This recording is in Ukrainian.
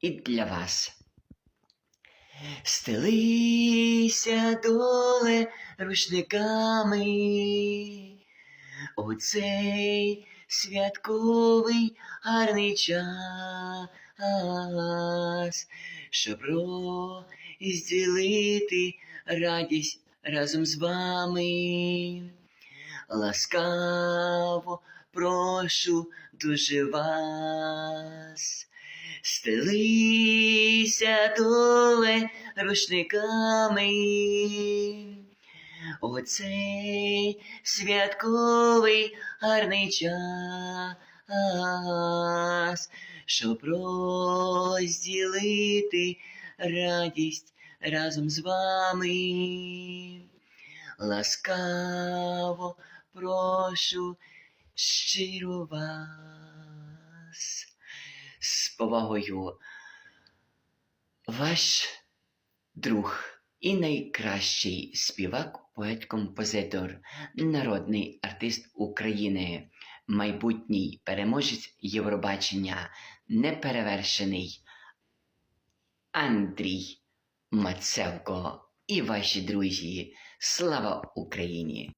і для вас. Стелися доле рушниками у цей святковий гарний час, щоб розділити радість разом з вами. Ласкаво прошу дуже вас. Стелися доле рушниками. Оцей святковий гарний час, щоб розділити радість разом з вами. Ласкаво прошу щиро вас. Повагою ваш друг і найкращий співак, поет, композитор, народний артист України, майбутній переможець Євробачення, неперевершений Андрій Мацевко і ваші друзі. Слава Україні!